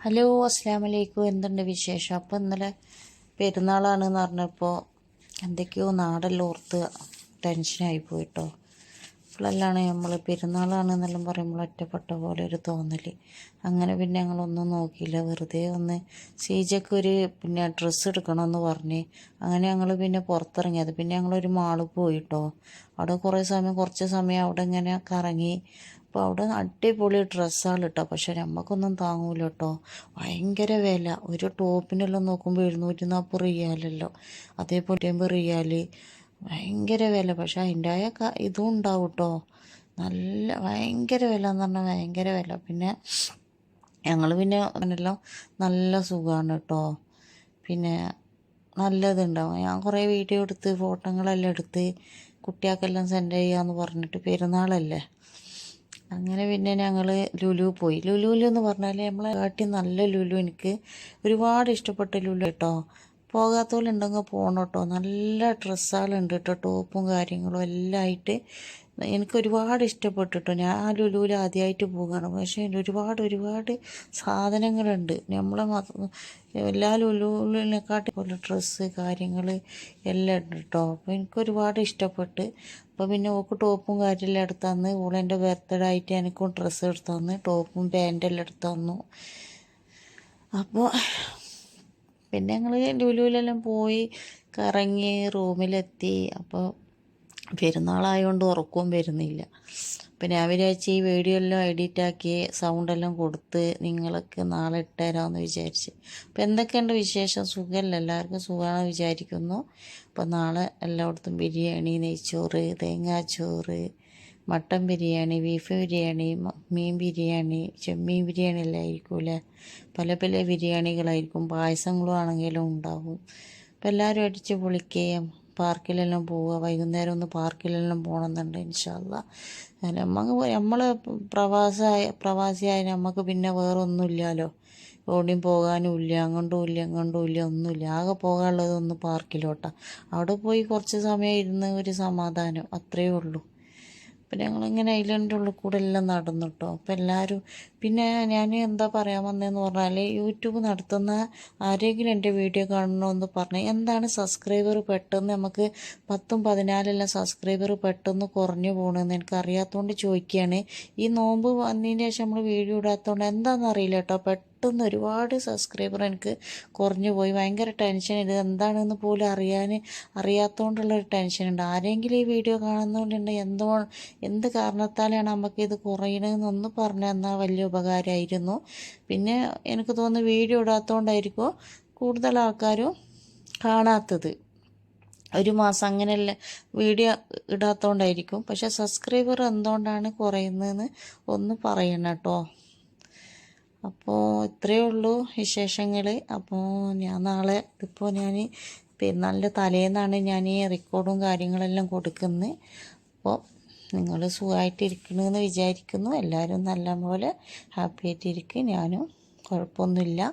Hello അസ്സാം വലൈക്കും എന്തുണ്ട് വിശേഷം? അപ്പോൾ ഇന്നലെ പെരുന്നാളാണെന്ന് പറഞ്ഞപ്പോൾ എന്തൊക്കെയോ നാടെല്ലാം ഓർത്ത് ടെൻഷനായി പോയിട്ടോ. അപ്പോഴല്ലാണ് നമ്മൾ പെരുന്നാളാണെന്നെല്ലാം പറയുമ്പോൾ ഒറ്റപ്പെട്ട പോലെ ഒരു തോന്നൽ അങ്ങനെ പിന്നെ ഞങ്ങളൊന്നും നോക്കിയില്ല. വെറുതെ ഒന്ന് സീജയ്ക്ക് ഒരു പിന്നെ ഡ്രസ്സ് എടുക്കണമെന്ന് പറഞ്ഞ് അങ്ങനെ ഞങ്ങൾ പിന്നെ പുറത്തിറങ്ങിയത് പിന്നെ ഞങ്ങളൊരു മാൾ പോയിട്ടോ. അവിടെ കുറേ സമയം കുറച്ച് സമയം അവിടെ ഇങ്ങനെ കറങ്ങി അപ്പോൾ അവിടെ അടിപൊളി ഡ്രസ്സാണ് കേട്ടോ പക്ഷേ നമുക്കൊന്നും താങ്ങൂല കേട്ടോ ഭയങ്കര വില. ഒരു ടോപ്പിനെല്ലാം നോക്കുമ്പോൾ എഴുന്നൂറ്റി നാൽപ്പത് റിയാലല്ലോ. അതേപോലെ അമ്പത് റിയാൽ. ഭയങ്കര വില. പക്ഷേ അതിന്റെ ആയ ഇതും ഉണ്ടാവും കേട്ടോ നല്ല ഭയങ്കര വില എന്ന് പറഞ്ഞാൽ ഭയങ്കര വില. പിന്നെ ഞങ്ങൾ പിന്നെ അങ്ങനെല്ലാം നല്ല സുഖമാണ് കേട്ടോ. പിന്നെ നല്ലതുണ്ടാവും ഞാൻ കുറേ വീഡിയോ എടുത്ത് ഫോട്ടോകളെല്ലാം എടുത്ത് കുട്ടികൾക്കെല്ലാം സെൻഡ് ചെയ്യാമെന്ന് പറഞ്ഞിട്ട് പെരുന്നാളല്ലേ? അങ്ങനെ പിന്നെ ഞങ്ങൾ ലുലു പോയി. ലുലുവിൽ എന്ന് പറഞ്ഞാൽ നമ്മളെ കാട്ടി നല്ല ലുലു എനിക്ക് ഒരുപാട് ഇഷ്ടപ്പെട്ട ലുലു കേട്ടോ. പോകാത്തവരുണ്ടെങ്കിൽ പോകണം കേട്ടോ നല്ല ഡ്രസ്സുകളുണ്ട് കേട്ടോ ടോപ്പും കാര്യങ്ങളും എല്ലാം ആയിട്ട് എനിക്ക് ഒരുപാട് ഇഷ്ടപ്പെട്ടിട്ടു. ഞാൻ ലുലുവിൽ ആദ്യമായിട്ട് പോകുകയാണ് പക്ഷേ ഒരുപാട് ഒരുപാട് സാധനങ്ങളുണ്ട്. നമ്മളെ എല്ലാ ലുലുവിനെക്കാട്ടി പോലെ ഡ്രസ്സ് കാര്യങ്ങൾ എല്ലാം ഉണ്ട് കേട്ടോ അപ്പോൾ എനിക്ക് ഒരുപാട് ഇഷ്ടപ്പെട്ട്. അപ്പോൾ പിന്നെ ഓക്ക് ടോപ്പും കാര്യമെല്ലാം എടുത്ത് തന്ന് ഓളെന്റെ ബർത്ത്ഡേ ആയിട്ട് എനിക്കും ഡ്രസ്സ് എടുത്ത് തന്ന് ടോപ്പും പാന്റെല്ലാം എടുത്ത് തന്നു. അപ്പോൾ പിന്നെ ഞങ്ങൾ ലുലുവിലെല്ലാം പോയി കറങ്ങി റൂമിലെത്തി. അപ്പോൾ പെരുന്നാളായതുകൊണ്ട് ഉറക്കവും വരുന്നില്ല. പിന്നെ ഞാൻ വിചാരിച്ച് ഈ വീഡിയോ എല്ലാം എഡിറ്റ് ആക്കി സൗണ്ടെല്ലാം കൊടുത്ത് നിങ്ങൾക്ക് നാളെ ഇട്ടുതരാമെന്ന് വിചാരിച്ച്. അപ്പോൾ എന്തൊക്കെയുണ്ട് വിശേഷം? സുഖമല്ല എല്ലാവർക്കും സുഖമാണെന്ന് വിചാരിക്കുന്നു. അപ്പോൾ നാളെ എല്ലായിടത്തും ബിരിയാണി നെയ്ച്ചോറ് തേങ്ങാച്ചോറ് മട്ടൻ ബിരിയാണി ബീഫ് ബിരിയാണി മീൻ ബിരിയാണി ചെമ്മീൻ ബിരിയാണി എല്ലാം പല പല ബിരിയാണികളായിരിക്കും. പായസങ്ങളും ആണെങ്കിലും ഉണ്ടാവും. അപ്പോൾ എല്ലാവരും അടിച്ച് പൊളിക്കുകയും പാർക്കിലെല്ലാം പോവുക. വൈകുന്നേരം ഒന്ന് പാർക്കിലെല്ലാം പോകണമെന്നുണ്ട് ഇൻഷാല്ല നമുക്ക് നമ്മൾ പ്രവാസമായ പ്രവാസിയായ നമുക്ക് പിന്നെ വേറെ ഒന്നുമില്ലല്ലോ എവിടെയും പോകാനും ഇല്ല അങ്ങോട്ടും ഇല്ല ഇങ്ങോട്ടും ഇല്ല ഒന്നുമില്ല. ആകെ പോകാനുള്ളത് ഒന്ന് പാർക്കിലോട്ടാണ് അവിടെ പോയി കുറച്ച് സമയം ഇരുന്ന് ഒരു സമാധാനം. അത്രയേ ഉള്ളൂ. അപ്പം ഞങ്ങളിങ്ങനെ ഐലൻഡിന്റെ ഉള്ളിൽ കൂടെ എല്ലാം നടന്നു കേട്ടോ അപ്പം എല്ലാവരും പിന്നെ ഞാൻ എന്താ പറയാൻ വന്നതെന്ന് പറഞ്ഞാൽ യൂട്യൂബ് നടത്തുന്ന ആരെങ്കിലും എന്റെ വീഡിയോ കാണണമെന്ന് പറഞ്ഞാൽ എന്താണ് സബ്സ്ക്രൈബർ പെട്ടെന്ന് നമുക്ക് പത്തും പതിനാലെല്ലാം സബ്സ്ക്രൈബർ പെട്ടെന്ന് കുറഞ്ഞു പോകണമെന്ന് എനിക്കറിയാത്തതുകൊണ്ട് ചോദിക്കുകയാണ് ഈ നോമ്പ് വന്നതിന് ശേഷം നമ്മൾ വീഡിയോ ഇടാത്തതുകൊണ്ട് എന്താണെന്ന് അറിയില്ല കേട്ടോ പെട്ടെന്ന് ഒരുപാട് സബ്സ്ക്രൈബർ എനിക്ക് കുറഞ്ഞു പോയി. ഭയങ്കര ടെൻഷൻ ഇത് എന്താണെന്ന് പോലും അറിയാൻ അറിയാത്തതുകൊണ്ടുള്ളൊരു ടെൻഷനുണ്ട് ആരെങ്കിലും ഈ വീഡിയോ കാണുന്നതുകൊണ്ട് എന്തോ എന്ത് കാരണത്താലാണ് നമുക്ക് ഇത് കുറയണമെന്നൊന്ന് പറഞ്ഞു തന്നാൽ വലിയ ഉപകാരമായിരുന്നു പിന്നെ എനിക്ക് തോന്നുന്നു വീഡിയോ ഇടാത്തതുകൊണ്ടായിരിക്കും കൂടുതൽ ആൾക്കാരും കാണാത്തത്. ഒരു മാസം അങ്ങനെയല്ല വീഡിയോ ഇടാത്തതുകൊണ്ടായിരിക്കും പക്ഷേ സബ്സ്ക്രൈബർ എന്തുകൊണ്ടാണ് കുറയുന്നതെന്ന് ഒന്ന് പറയണം കേട്ടോ. അപ്പോൾ ഇത്രയേ ഉള്ളൂ വിശേഷങ്ങൾ അപ്പോൾ ഞാൻ നാളെ ഇതിപ്പോൾ ഞാൻ പെരുന്നാളിന്റെ തലേന്നാണ് ഞാൻ ഈ റെക്കോർഡും കാര്യങ്ങളെല്ലാം കൊടുക്കുന്നത് അപ്പോൾ നിങ്ങൾ സുഖമായിട്ടിരിക്കണമെന്ന് വിചാരിക്കുന്നു. എല്ലാവരും നല്ല പോലെ ഹാപ്പി ആയിട്ടിരിക്കും ഞാനും കുഴപ്പമൊന്നുമില്ല.